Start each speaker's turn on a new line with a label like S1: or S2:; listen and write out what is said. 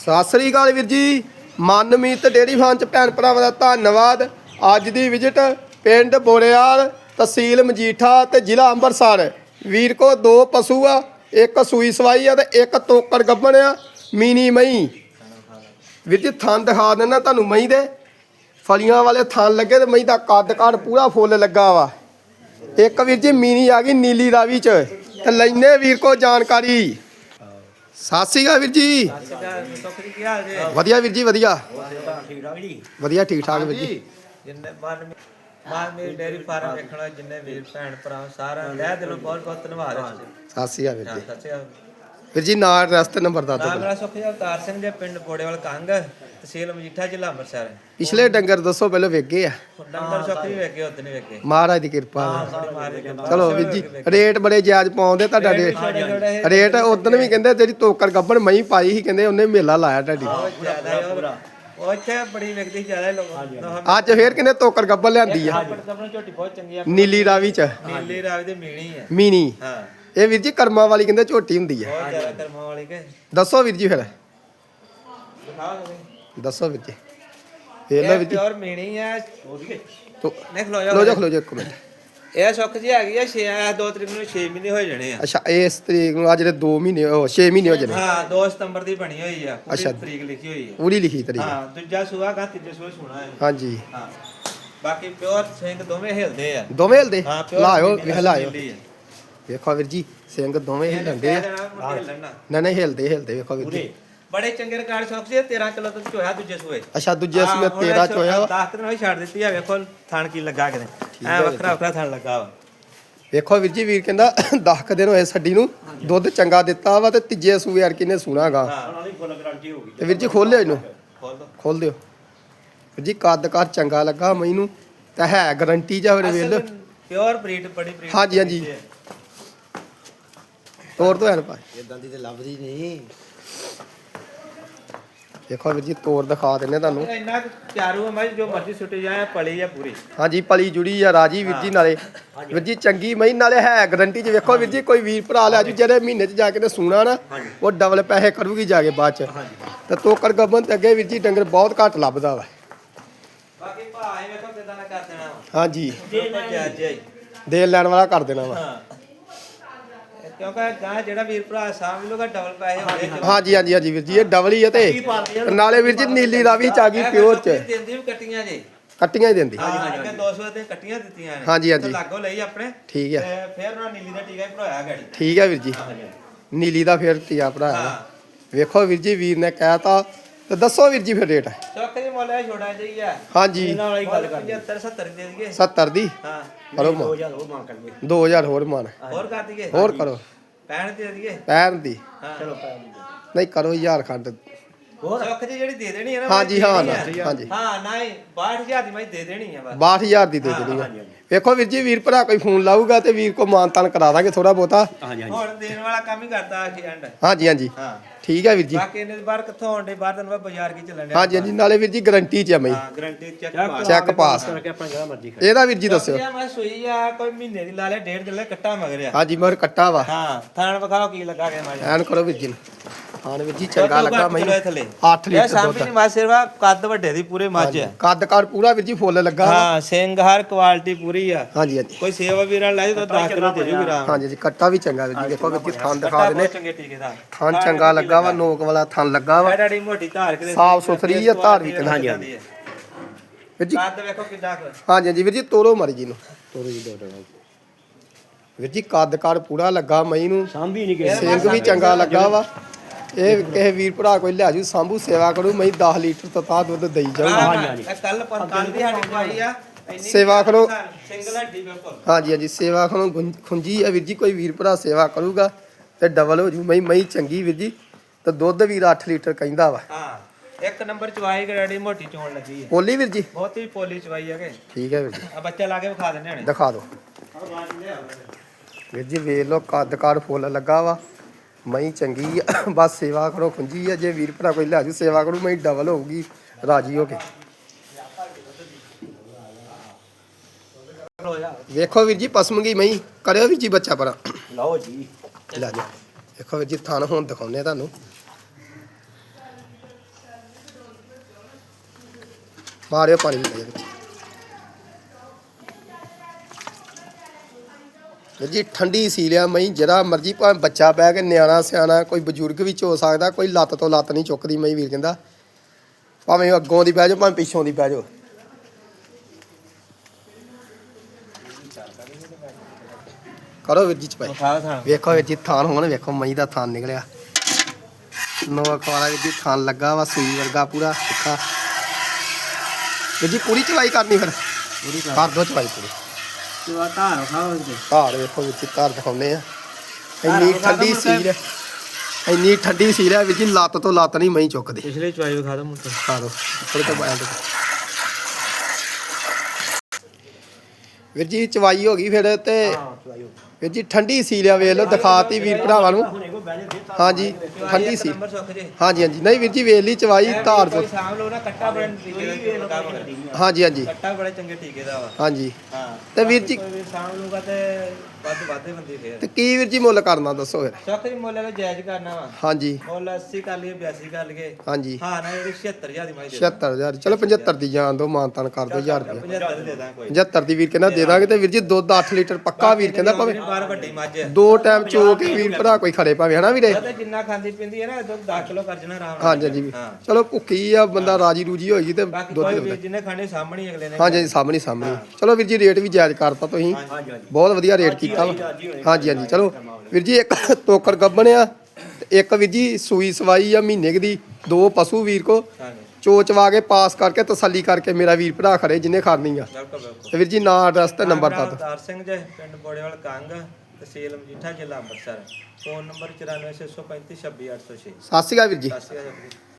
S1: ਸਤਿ ਸ੍ਰੀ ਅਕਾਲ ਵੀਰ ਜੀ। Manmeet dairy farm ਚ ਭੈਣ ਭਰਾਵਾਂ ਦਾ ਧੰਨਵਾਦ। ਅੱਜ ਦੀ ਵਿਜ਼ਿਟ ਪਿੰਡ ਬੋੜਿਆਲ ਤਹਿਸੀਲ ਮਜੀਠਾ ਤੇ ਜ਼ਿਲ੍ਹਾ ਅੰਮ੍ਰਿਤਸਰ। ਵੀਰ ਕੋ ਦੋ ਪਸ਼ੂ ਆ, ਇੱਕ ਸੂਈ ਸਵਾਈ ਆ ਤੇ ਇੱਕ ਤੋਕੜ ਗੱਬਣ ਆ, ਮੀਨੀ ਮਈ। ਵੀਰ ਜੀ ਥਣ ਦਿਖਾ ਦਿੰਦਾ, ਤੁਹਾਨੂੰ ਮਈ ਦੇ। ਫਲੀਆਂ ਵਾਲੇ ਥਣ ਲੱਗੇ ਤੇ ਮਈ ਦਾ ਕੱਦ ਕਾੜ ਪੂਰਾ ਫੁੱਲ ਲੱਗਾ ਵਾ। ਇੱਕ ਵੀਰ ਜੀ, ਮੀਨੀ ਆ ਗਈ ਨੀਲੀ ਰਾਵੀ ਚ। ਤੇ ਲੈਨੇ ਵੀਰ ਕੋ ਜਾਣਕਾਰੀ। ਸਤਿ ਸ੍ਰੀ ਅਕਾਲ ਵੀਰ ਜੀ।
S2: ਸੋਖਰੀ ਕੀ ਹਾਲ ਜੇ
S1: ਵਧੀਆ ਵੀਰ ਜੀ ਵਧੀਆ।
S2: ਠੀਕ ਠਾਕ ਜੀ
S1: ਵਧੀਆ ਠੀਕ ਠਾਕ ਵੀਰ ਜੀ।
S2: ਜਿੰਨੇ ਮਨ ਮਾਨ ਮੇਰੀ ਡੇਰੀ ਫਾਰਮ ਵੇਖਣਾ ਜਿੰਨੇ ਵੀਰ ਭੈਣ ਭਰਾ ਸਾਰਾ ਲੈ ਦਿਲੋਂ ਬਹੁਤ ਬਹੁਤ ਧੰਨਵਾਦ। ਹੈ
S1: ਸਤਿ ਸ੍ਰੀ ਅਕਾਲ ਵੀਰ ਜੀ।
S2: ਸੱਚੇ ਨਾਮ
S1: ਵੀਰ ਜੀ ਨਾਲ ਰਸਤ ਨੰਬਰ ਦੱਸ ਦਿਓ
S2: ਮੇਰਾ ਸੁਖੀ ਅਵਤਾਰ ਸਿੰਘ ਜੇ ਪਿੰਡ ਬੋੜੇਵਾਲ ਕੰਗ ਤਹਿਸੀਲ ਮਜੀਠਾ ਜ਼ਿਲ੍ਹਾ ਅੰਮ੍ਰਿਤਸਰ।
S1: ਪਿਛਲੇ ਡੰਗਰ ਦੱਸੋ ਪਹਿਲਾਂ ਵੇਗੇ ਆ।
S2: ਨੰਬਰ ਸੁਖੀ ਵੇਖੇ ਉਦੋਂ ਨਹੀਂ ਵੇਖੇ।
S1: ਮਹਾਰਾਜ ਦੀ ਕਿਰਪਾ ਨਾਲ। ਚਲੋ ਵੀਰ ਜੀ ਰੇਟ ਬੜੇ ਜਾਇਜ਼ ਪਾਉਂਦੇ ਤੁਹਾਡਾ ਰੇਟ ਰੇਟ। ਉਦੋਂ ਵੀ ਕਹਿੰਦੇ ਜਿਹੜੀ ਤੋਕਰ ਗੱਬਣ ਮਈ ਪਾਈ ਸੀ ਕਹਿੰਦੇ ਉਹਨੇ ਮੇਲਾ ਲਾਇਆ ਤੁਹਾਡੀ।
S2: ਜ਼ਿਆਦਾ ਉਹ ਇੱਥੇ ਬੜੀ ਵੇਖਦੀ ਜ਼ਿਆਦਾ ਲੋਕ।
S1: ਅੱਜ ਫੇਰ ਕਹਿੰਦੇ ਤੋਕਰ ਗੱਬਣ ਲਿਆਂਦੀ ਆ।
S2: ਪਰ ਸਭ ਨੂੰ ਝੋਟੀ ਬਹੁਤ ਚੰਗੀ ਆ।
S1: ਨੀਲੀ ਰਾਵੀ ਚ।
S2: ਨੀਲੀ ਰਾਵੀ ਦੀ ਮੀਣੀ ਹੈ
S1: ਮੀਨੀ
S2: ਹਾਂ।
S1: ਇਹ ਵੀਰ ਜੀ ਕਰਮਾਂ ਵਾਲੀ ਕਹਿੰਦੇ ਝੋਟੀ ਹੁੰਦੀ ਆ।
S2: ਬਹੁਤ ਜ਼ਿਆਦਾ ਕਰਮਾਂ ਵਾਲੀ ਕੇ?
S1: ਦੱਸੋ ਵੀਰ ਜੀ ਫਿਰ। ਦੱਸੋ ਵੀਰ ਜੀ।
S2: ਇਹ
S1: ਵੀਰ ਜੀ।
S2: ਪਿਓਰ ਮੀਣੀ ਹੈ
S1: ਤੋ-
S2: ਦੇਖ ਲਓ ਜਾ
S1: ਲੋ ਜਾ ਖਲੋ ਜਾ ਇੱਕ ਮਿੰਟ।
S2: ਇਹ ਸੁੱਖ ਜੀ ਹੈਗੀ ਆ 6 ਆ 2 ਤਰੀਕ ਨੂੰ 6 ਮਹੀਨੇ ਹੋਏ ਜਾਣੇ ਆ।
S1: ਅੱਛਾ ਇਸ ਤਰੀਕ ਨੂੰ ਆ ਜਿਹੜੇ 2 ਮਹੀਨੇ ਉਹ 6 ਮਹੀਨੇ ਹੋ ਜਣੇ।
S2: ਹਾਂ 2 ਸਤੰਬਰ ਦੀ ਬਣੀ ਹੋਈ ਆ ਪੂਰੀ
S1: ਅੱਛਾ।
S2: ਤਰੀਕ ਲਿਖੀ ਹੋਈ ਹੈ
S1: ਪੂਰੀ ਲਿਖੀ ਤਰੀਕ।
S2: ਹਾਂ ਦੂਜਾ ਸੂਆ ਕਾ ਤੀਜੇ ਸੂਆ ਸੁਣਾ ਹੈ
S1: ਹਾਂਜੀ।
S2: ਹਾਂ। ਬਾਕੀ ਪਿਓਰ ਸਿੰਘ ਦੋਵੇਂ ਹਿਲਦੇ ਆ।
S1: ਦੋਵੇਂ ਹਿਲਦੇ?
S2: ਹਾਂ
S1: ਲਾਇਓ
S2: ਹੈ।
S1: ਵੇਖੋ ਵੀਰ ਜੀ ਸਿੰਘ ਦੋਵੇਂ ਹਿਲਣਦੇ ਆ। ਨਾ ਨਹੀਂ ਹਿਲਦੇ ਹਿਲਦੇ ਵੇਖੋ ਵੀਰ ਜੀ।
S2: ਬੜੇ ਚੰਗੇ ਰਿਕਾਰਡ ਸੁੱਖ ਜੀ 13 ਕਿਲੋ ਤੋਂ ਚੋਇਆ ਦੂਜੇ ਸੂਏ।
S1: ਅੱਛਾ ਦੂਜੇ ਸੀ 13 ਚ ਹੋਇਆ ਵਾ।
S2: 10 ਦਿਨ ਹੋਈ ਛੱਡ ਦਿੱਤੀ ਆ ਵੇਖੋ ਥਣ ਕੀ ਲੱਗਾ ਕਿਤੇ। ਐ ਵੱਖਰਾ ਵੱਖਰਾ ਥਣ ਲੱਗਾ ਵਾ।
S1: ਵੇਖੋ ਵੀਰ ਜੀ ਵੀਰ ਕਹਿੰਦਾ 10 ਕ ਦਿਨ ਹੋਏ ਛੱਡੀ ਨੂੰ ਦੁੱਧ ਚੰਗਾ ਦਿੱਤਾ ਵਾ ਤੇ ਤੀਜੇ ਸੂਏ ਯਾਰ ਕਿਨੇ ਸੂਣਾਗਾ
S2: ਹਾਂ। ਉਹਨਾਂ ਦੀ ਫੁੱਲ ਗਰੰਟੀ ਹੋ ਗਈ
S1: ਤੇ ਵੀਰ ਜੀ ਖੋਲਿਓ ਇਹਨੂੰ।
S2: ਖੋਲ ਦੋ।
S1: ਖੋਲ ਦਿਓ। ਵੀਰ ਜੀ ਕੱਦ ਕਰ ਚੰਗਾ ਲੱਗਾ ਮੈਨੂੰ ਤਾਂ ਹੈ ਗਰੰਟੀ ਜਾ ਫਿਰ ਵੇਲ
S2: ਪਿਓਰ ਬਰੀਡ ਬੜੀ ਬਰੀਡ
S1: ਹਾਂਜੀ, ਹਾਂਜੀ। ਤੋੜ ਦੋ ਐਨ ਭਾਈ
S3: ਇਦਾਂ ਦੀ ਤੇ ਲੱਭਦੀ ਨਹੀਂ।
S1: ਦੇਖੋ ਵੀਰ ਜੀ ਤੋੜ ਦਿਖਾ ਦਿੰਨੇ ਤੁਹਾਨੂੰ।
S2: ਇੰਨਾ ਕੁ ਚਾਰੂ ਆ ਮੈਂ ਜੋ ਮਰਜ਼ੀ ਸੁੱਟੀ ਜਾਏ ਪਲੀ ਆ ਪੂਰੀ।
S1: ਹਾਂਜੀ ਪਲੀ ਜੁੜੀ ਆ ਰਾਜੀ ਵੀਰ ਜੀ ਨਾਲੇ। ਵੀਰ ਜੀ ਚੰਗੀ ਮਈ ਨਾਲੇ ਹੈ ਗਰੰਟੀ ਚ। ਵੇਖੋ ਵੀਰ ਜੀ ਕੋਈ ਵੀਰ ਭਰਾ ਲੈ ਜੂ ਜਿਹੜੇ ਮਹੀਨੇ ਚ ਜਾ ਕੇ ਤੇ ਸੂਣਾ ਨਾ ਉਹ ਡਬਲ ਪੈਸੇ ਕਰੂਗੀ ਜਾ ਕੇ ਬਾਅਦ ਚ। ਤੇ ਤੋਕੜ ਗੱਬਨ ਤੇ ਅੱਗੇ ਵੀਰ ਜੀ ਡੰਗਰ ਬਹੁਤ ਘੱਟ ਲੱਭਦਾ ਵਾ।
S2: ਬਾਕੀ ਇਹ ਵੇਖੋ ਕਿਦਾਂ ਦਾ ਕਰ ਦੇਣਾ
S1: ਹਾਂਜੀ।
S2: ਜੈ ਜੈ
S1: ਦੇ ਲੈਣ ਵਾਲਾ ਕਰ ਦੇਣਾ ਵਾ।
S2: ਹਾਂ। ਕਿਉਂਕਿ ਗਾਂ ਜਿਹੜਾ ਵੀਰ ਭਰਾ ਸਾਂਭ ਲੂਗਾ ਡਬਲ ਪੈਸੇ ਹੋਣਗੇ ਚਲੋ।
S1: ਹਾਂਜੀ ਹਾਂਜੀ ਹਾਂਜੀ ਵੀਰ ਜੀ ਇਹ ਡਬਲ ਹੀ ਆ ਤੇ ਨਾਲੇ ਵੀਰ ਜੀ ਨੀਲੀ ਦਾ ਵੀ ਚ ਆ ਗਈ ਪਿਓਰ ਚ।
S2: ਦਿੰਦੀ ਵੀ ਕੱਟੀਆਂ ਜੇ।
S1: ਕੱਟੀਆਂ ਹੀ ਦਿੰਦੀ।
S2: ਹਾਂ ਅੱਗੇ 200 ਤੇ ਕੱਟੀਆਂ ਦਿੱਤੀਆਂ ਨੇ।
S1: ਹਾਂਜੀ, ਹਾਂਜੀ।
S2: ਤੇ ਲਾਗੋ ਲਈ ਆਪਣੇ।
S1: ਠੀਕ ਆ।
S2: ਤੇ ਫਿਰ ਉਹਨਾਂ ਨੀਲੀ ਦਾ ਟੀਕਾ ਹੀ ਭਰਾਇਆ ਗਾੜੀ।
S1: ਠੀਕ ਆ ਵੀਰ ਜੀ। ਨੀਲੀ ਦਾ ਫੇਰ ਤੀਆ ਭਰਾ
S2: ਹਾਂ।
S1: ਵੇਖੋ ਵੀਰ ਜੀ ਵੀਰ ਨੇ ਕਹਿਤਾ ਤੇ ਦੱਸੋ ਵੀਰ ਜੀ ਫਿਰ ਰੇਟ।
S2: ਚੌਕ ਜੀ ਮੁੱਲ ਇਹ ਛੋੜਾ ਜਿਹੀ ਆ
S1: ਹਾਂਜੀ।
S2: ਇਹਨਾਂ ਵਾਲੀ ਗੱਲ ਕਰ 75 70 ਦੇ ਦਈਏ।
S1: 70 ਦੀ?
S2: ਹਾਂ।
S1: ਕਰੋ ਮਾਨ।
S3: 2000 ਹੋਰ ਮੰਗ ਕਰਨੀ
S1: 2000 ਹੋਰ ਮਾਨ।
S2: ਹੋਰ ਕਰ ਦਈਏ।
S1: ਹੋਰ ਕਰੋ।
S2: 65 ਦੇ ਦਈਏ।
S1: 65 ਦੀ।
S2: ਹਾਂ।
S3: ਚਲੋ
S1: ਨਹੀਂ ਕਰੋ 1000 ਖੰਡ।
S3: ਹੋਰ
S2: ਚੌਕ ਜੀ ਜਿਹੜੀ ਦੇ ਦੇਣੀ ਹੈ ਨਾ
S1: ਹਾਂਜੀ, ਹਾਂ,
S2: ਦੇ ਦੇਣੀ।
S1: ਹਾਂਜੀ।
S2: ਹਾਂ ਨਹੀਂ 62000 ਦੀ ਮੈਂ ਦੇ ਦੇਣੀ ਆ ਬਸ।
S1: 62000 ਦੀ ਦੇ ਦੇਣੀ ਆ। ਵੇਖੋ ਵੀਰ ਜੀ ਵੀਰ ਭਰਾ ਕੋਈ ਫੋਨ ਲਾਊਗਾ ਤੇ ਵੀਰ ਕੋ ਮਾਨ ਤਾਨ ਕਰਾ ਦਾਂਗੇ ਥੋੜਾ ਬਹੁਤਾ।
S3: ਹਾਂਜੀ ਹਾਂਜੀ।
S2: ਹੁਣ ਦੇਣ ਵਾਲਾ ਕੰਮ ਹੀ ਕਰਦਾ ਅੱਜ ਐਂਡ
S1: ਹਾਂਜੀ ਹਾਂਜੀ।
S2: ਹਾਂ।
S1: ਠੀਕ ਆ ਵੀਰ ਜੀ।
S2: ਬਾਕੀ ਇਹਨੇ ਬਾਹਰ ਕਿੱਥੋਂ ਆਉਂਦੇ ਬਾਹਰ ਤੁਹਾਨੂੰ ਪਤਾ ਬਾਜ਼ਾਰ ਕੀ ਚੱਲਣ ਡਿਆ।
S1: ਹਾਂਜੀ ਹਾਂਜੀ ਨਾਲੇ ਵੀਰ ਜੀ ਗਰੰਟੀ ਚ ਆ ਮਈ
S2: ਹਾਂ ਗਰੰਟੀ ਚੈੱਕ
S1: ਚੈੱਕ ਪਾਸ
S3: ਕਰਕੇ ਆਪਣਾ ਜਿਹੜਾ ਮਰਜ਼ੀ
S1: ਇਹਦਾ ਵੀਰ ਜੀ ਦੱਸਿਓ।
S2: ਮੈਂ ਸੂਈ ਆ ਕੋਈ ਮਹੀਨੇ ਦੀ ਲਾ ਲਿਆ ਡੇਢ ਦੇ ਲੈ ਕੱਟਾ ਮਗਰ ਆ।
S1: ਹਾਂਜੀ ਮਗਰ ਕੱਟਾ ਵਾ।
S2: ਹਾਂ ਥਾਣ ਵਿਖਾਓ ਕੀ ਲੱਗਾ ਕੇ ਮਾਜਾ
S1: ਐਨ ਕਰੋ ਵੀਰ ਜੀ ਨੂੰ। ਖਾਣ ਜੀ ਚੰਗਾ ਲੱਗਾ
S2: ਥੱਲੇ।
S1: 8
S2: ਇਹ
S1: ਲੀਟਰ
S2: ਸਾਂਭੀ
S1: ਦੁੱਧ।
S2: ਨਹੀਂ ਮਾਸ ਸਿਰਫ ਕੱਦ ਵੱਡੇ ਦੀ ਪੂਰੇ ਮੱਝ ਆ।
S1: ਕੱਦ ਕਾਰ ਪੂਰਾ ਵੀਰ ਜੀ ਫੁੱਲ ਲੱਗਾ।
S2: ਹਾਂ ਸਿੰਘ ਹਰ ਕੁਆਲਿਟੀ ਪੂਰੀ ਆ।
S1: ਹਾਂਜੀ ਹਾਂਜੀ।
S2: ਕੋਈ ਸੇਵਾ ਵੀਰਾਂ ਲੈ ਜਾ ਤਾਂ 10 ਕਿਲੋ ਦੇ ਰਾਮ
S1: ਹਾਂਜੀ ਜੀ ਕੱਟਾ ਵੀ ਚੰਗਾ ਵੀਰ ਜੀ। ਦੇਖੋ ਵੀਰ ਜੀ ਥਣ ਦਿਖਾ
S2: ਦਾ
S1: ਥਣ ਚੰਗਾ ਲੱਗਾ ਵਾ ਨੋਕ ਵਾਲਾ ਥਣ ਲੱਗਾ ਵਾ।
S2: ਡਾੜੀ ਮੋਟੀ ਧਾਰ ਕੇ
S1: ਸਾਫ਼ ਸੁਥਰੀ ਆ, ਧਾਰ ਵੀ
S2: ਹਾਂਜੀ
S1: ਹਾਂਜੀ। ਵੀਰ ਜੀ।
S2: ਕੱਦ ਵੇਖੋ ਕਿੱਡਾ ਕੁ।
S1: ਹਾਂਜੀ ਹਾਂਜੀ ਵੀਰ ਜੀ ਤੋਰੋ ਮਰ ਜੀ ਨੂੰ।
S3: ਤੋਰੀ ਦੀ ਡੋਡਾ
S1: ਵੀਰ ਜੀ ਕੱਦ ਕਾਰ ਪੂਰਾ ਲੱਗਾ ਮਈ ਨੂੰ।
S3: ਸਾਂਭੀ ਨਹੀਂ ਗਈ
S1: ਸਿੰਘ ਵੀ ਚੰਗਾ ਲੱਗਾ ਵਾ। ਇਹ ਕਿਸੇ ਵੀਰ ਭਰਾ ਕੋਈ ਲਿਆ ਜੂ ਸਾਂਭੂ ਸੇਵਾ ਕਰੂ ਮਈ 10 ਲੀਟਰ ਤੋਂ ਤਾਂ ਦੁੱਧ ਦੇਈ ਜਾਊਗਾ।
S2: ਕੱਲ ਪਰ ਕੱਲ ਦੀ ਸਾਡੀ ਪਾਈ ਆ ਇੰਨੀ
S1: ਸੇਵਾ ਕਰੋ।
S2: ਸਿੰਗਲ ਹੱਡੀ ਬਿਲਕੁਲ।
S1: ਹਾਂਜੀ ਹਾਂਜੀ ਸੇਵਾ ਖਣੋ ਖੁੰਜੀ ਆ ਵੀਰ ਜੀ ਕੋਈ ਵੀਰ ਭਰਾ ਸੇਵਾ ਕਰੂਗਾ ਤੇ ਡਬਲ ਹੋ ਜੂ। ਮਈ ਮਈ ਚੰਗੀ ਵੀਰ ਜੀ ਤੇ ਦੁੱਧ ਵੀਰ 8 ਲੀਟਰ ਕਹਿੰਦਾ ਵਾ।
S2: ਹਾਂ ਇੱਕ ਨੰਬਰ ਚਵਾਈ ਗਰੜੀ ਮੋਟੀ ਚੋਣ ਲੱਗੀ ਹੈ
S1: ਬੋਲੀ ਵੀਰ ਜੀ?
S2: ਬਹੁਤ ਹੀ ਪੋਲੀ ਚਵਾਈ ਹੈਗੇ
S1: ਠੀਕ ਹੈ ਵੀਰ ਜੀ।
S2: ਆ ਬੱਚਾ ਲਾ ਕੇ ਵਿਖਾ ਦਿੰਦੇ ਹਣੇ
S1: ਦਿਖਾ ਦਿਓ। ਵੀਰ ਜੀ ਵੇਖ ਲਓ ਕੱਦ ਕਾਰ ਫੁੱਲ ਲੱਗਾ ਵਾ। ਮਈ ਚੰਗੀ ਆ। ਬਸ ਸੇਵਾ ਕਰੋ ਖੁੰਜੀ ਆ। ਜੇ ਵੀਰ ਭਰਾ ਕੋਈ ਲੈ ਜੂ ਸੇਵਾ ਕਰੂ ਮਈ ਡਬਲ ਹੋਊਗੀ। ਰਾਜੀ ਹੋ ਕੇ। ਵੇਖੋ ਵੀਰ ਜੀ ਪਸਮਗੀ ਮਈ ਕਰਿਓ ਵੀਰ ਜੀ ਬੱਚਾ ਪਰਾਂ।
S3: ਲਓ ਜੀ।
S1: ਲੈ ਜਾ ਵੇਖੋ ਵੀਰ ਜੀ ਥਾਨ ਹੁਣ ਦਿਖਾਉਂਦੇ ਤੁਹਾਨੂੰ। ਮਾਰਿਓ ਪਾਣੀ ਲੈ ਜੀ ਠੰਡੀ ਸੀ ਲਿਆ ਮਈ ਜਿਹੜਾ ਮਰਜ਼ੀ ਭਾਵੇਂ ਬੱਚਾ ਬਹਿ ਕੇ ਨਿਆਣਾ ਸਿਆਣਾ ਕੋਈ ਬਜ਼ੁਰਗ ਵੀ ਹੋ ਸਕਦਾ ਕੋਈ ਲੱਤ ਤੋਂ ਲੱਤ ਨਹੀਂ ਚੁੱਕਦੀ ਮਈ ਵੀਰ ਕਹਿੰਦਾ। ਭਾਵੇਂ ਅੱਗੋਂ ਦੀ ਬਹਿ ਜਾਓ ਭਾਵੇਂ ਪਿੱਛੋਂ ਦੀ ਬਹਿ ਜਾਓ। ਕਰੋ ਵੀਰ ਜੀ ਚਪਾਈ ਵੇਖੋ ਵੀਰ ਜੀ ਥਾਨ ਹੋਣ ਵੇਖੋ ਮਈ ਦਾ ਥਾਨ ਨਿਕਲਿਆ। ਨੋਆ ਖਵਾਲਾ ਵੀਰ ਜੀ ਥਾਨ ਲੱਗਾ ਵਾ ਸੂਈ ਵਰਗਾ ਪੂਰਾ ਸਿੱਖਾ ਵੀਰ ਜੀ ਪੂਰੀ ਚਵਾਈ ਕਰਨੀ ਫਿਰ?
S3: ਪੂਰੀ
S1: ਕਰ ਦੋ ਚਵਾਈ ਪੂਰੀ।
S3: ਚਵਾ ਧਾਰ ਖਾਓ ਇਹਦੇ
S1: ਧਾਰ ਵੇਖੋ ਦਿਖਾਉਂਦੇ ਆ ਇੰਨੀ ਠੰਡੀ। ਸੀਲ ਹੈ। ਇੰਨੀ ਠੰਡੀ ਸੀਲ ਹੈ ਜੀ ਲੱਤ ਤੋਂ ਲੱਤ ਨਹੀਂ ਮਈ ਚੁੱਕਦੀ।
S2: ਪਿਛਲੇ ਚਵਾਈ ਵਿਖਾ ਦੋ ਮੁੰਡੇ।
S1: ਖਾ ਦੋ ਥੋੜੇ ਤੋਂ ਬਾਅਦ ਵੀਰ ਜੀ ਚਵਾਈ ਹੋ ਗਈ ਫਿਰ ਤੇ
S3: ਹਾਂ ਚਵਾਈ ਹੋ
S1: ਵੀਰ ਜੀ ਠੰਡੀ ਸੀਲ ਆ ਵੇਖ ਲਓ ਦਿਖਾਤੀ ਵੀਰ ਭਰਾਵਾਂ ਨੂੰ। ਹਾਂਜੀ ਠੰਡੀ ਸੀ। ਹਾਂਜੀ ਹਾਂਜੀ। ਨਹੀਂ ਵੀਰ ਜੀ ਵੇਖ ਲਈ ਚਵਾਈ ਧਾਰ ਤੋਂ।
S2: ਸਾਂਭ ਲਓ ਨਾ ਕੱਟਾ ਬੜੇ ਟੀਕੇ ਦਾ
S1: ਹਾਂਜੀ ਹਾਂਜੀ।
S2: ਕੱਟਾ ਬੜੇ ਚੰਗੇ ਟੀਕੇ ਦਾ ਵਾ।
S1: ਹਾਂਜੀ।
S2: ਹਾਂ।
S1: ਤੇ ਵੀਰ ਜੀ
S2: ਸਾਂਭ ਲੂਗਾ ਤੇ ਵੱਧ ਵਾਧੇ ਬੰਦੀ ਫੇਰ।
S1: ਤੇ ਕੀ ਵੀਰ ਜੀ ਮੁੱਲ ਕਰਨਾ ਦੱਸੋ ਫਿਰ।
S2: ਜੀ ਮੁੱਲ ਦਾ ਜਾਇਜ਼ ਕਰਨਾ ਵਾ।
S1: ਹਾਂਜੀ।
S2: ਮੁੱਲ 80 ਕਰ ਲਈਏ 82 ਕਰ ਲਈਏ।
S1: ਹਾਂਜੀ।
S2: ਹਾਂ ਨਾ ਜਿਹੜੀ 76000 ਦੀ ਮਾਈ ਦੇ
S1: 76000 ਚਲੋ 75 ਦੀ ਜਾਣ ਦੋ ਮਾਨਤਾਨ ਕਰ ਦੋ। 1000 ਰੁਪਏ
S2: 75 ਦੇ ਦਾਂ ਕੋਈ।
S1: 75 ਦੀ ਵੀਰ ਕਹਿੰਦਾ ਦੇ ਦਾਂਗੇ ਤੇ ਵੀਰ ਜੀ ਦੁੱਧ 8 ਲੀਟਰ ਪੱਕਾ ਵੀਰ ਕਹਿੰਦਾ ਭਾਵੇਂ
S2: ਬਾਰ ਵੱਡੀ ਮੱਝ। ਹੈ
S1: ਦੋ ਟਾਈਮ ਚੋ ਕੇ ਵੀਰ ਭਰਾ ਕੋਈ ਖੜੇ ਭਾਵੇਂ ਹਨਾ ਵੀਰੇ?
S2: ਉਹਦੇ ਜਿੰਨਾ ਖਾਂਦੀ ਪਿੰਦੀ ਹੈ ਨਾ ਦੁੱਧ 10 ਕਿਲੋ ਕਰ ਜਣਾ ਆਰਾਮ ਨਾਲ।
S1: ਹਾਂਜੀ ਹਾਂਜੀ
S2: ਹਾਂ।
S1: ਚਲੋ ਭੁੱਖੀ ਆ ਬੰਦਾ ਰਾਜੀ ਰੂਜੀ ਹੋਏਗੀ ਤੇ
S2: ਬਾਕੀ
S1: ਦੁੱਧ
S2: ਕੋਈ ਜਿਹਨੇ ਖਾਣੇ ਸਾਹਮਣੇ ਹੀ ਅਗਲੇ ਨੇ।
S1: ਹਾਂਜੀ ਹਾਂਜੀ ਸਾਹਮਣੇ ਸਾਹਮਣੇ ਚਲੋ ਵੀਰ ਜੀ ਰੇਟ ਵੀ ਜਾਇਜ਼ ਕਰਤਾ ਤੁਸੀਂ।
S3: ਹਾਂਜੀ ਹਾਂਜੀ
S1: ਬਹੁਤ ਵਧੀਆ ਰੇਟ ਕੀਤਾ ਵਾ। ਹਾਂਜੀ ਹਾਂਜੀ ਚਲੋ। ਵੀਰ ਜੀ ਇੱਕ ਤੋਕਰ ਗੱਬਣ ਆ ਤੇ ਇੱਕ ਵੀਰ ਜੀ ਸੂਈ ਸਵਾਈ ਆ ਮਹੀਨੇ ਕੁ ਦੀ। ਦੋ ਪਸ਼ੂ ਵੀਰ ਕੋ।
S2: ਹਾਂਜੀ।
S1: ਚੋਚਵਾ ਕੇ ਪਾਸ ਕਰਕੇ ਤਸੱਲੀ ਕਰਕੇ ਮੇਰਾ ਵੀਰ ਭਰਾ ਖੜੇ ਜਿੰਨੇ ਖੜਨੀ ਆ।
S2: ਬਿਲਕੁਲ ਬਿਲਕੁਲ।
S1: ਤੇ ਵੀਰ ਜੀ ਨਾਂ ਐਡਰੈਸ ਤੇ ਨੰਬਰ ਦੱਸ ਦਿਓ।
S2: ਅਵਤਾਰ ਸਿੰਘ ਜੀ ਪਿੰਡ ਬੋੜੇਵਾਲ ਕੰਗ। ਤਹਿਸੀਲ ਮਜੀਠਾ ਜ਼ਿਲ੍ਹਾ ਅੰਮ੍ਰਿਤਸਰ। ਫੋਨ ਨੰਬਰ 9465365806
S1: ਸਤਿ ਸ਼੍ਰੀ ਅਕਾਲ ਵੀਰ ਜੀ।
S2: ਸਤਿ ਸ਼੍ਰੀ ਅਕਾਲ ਜੀ।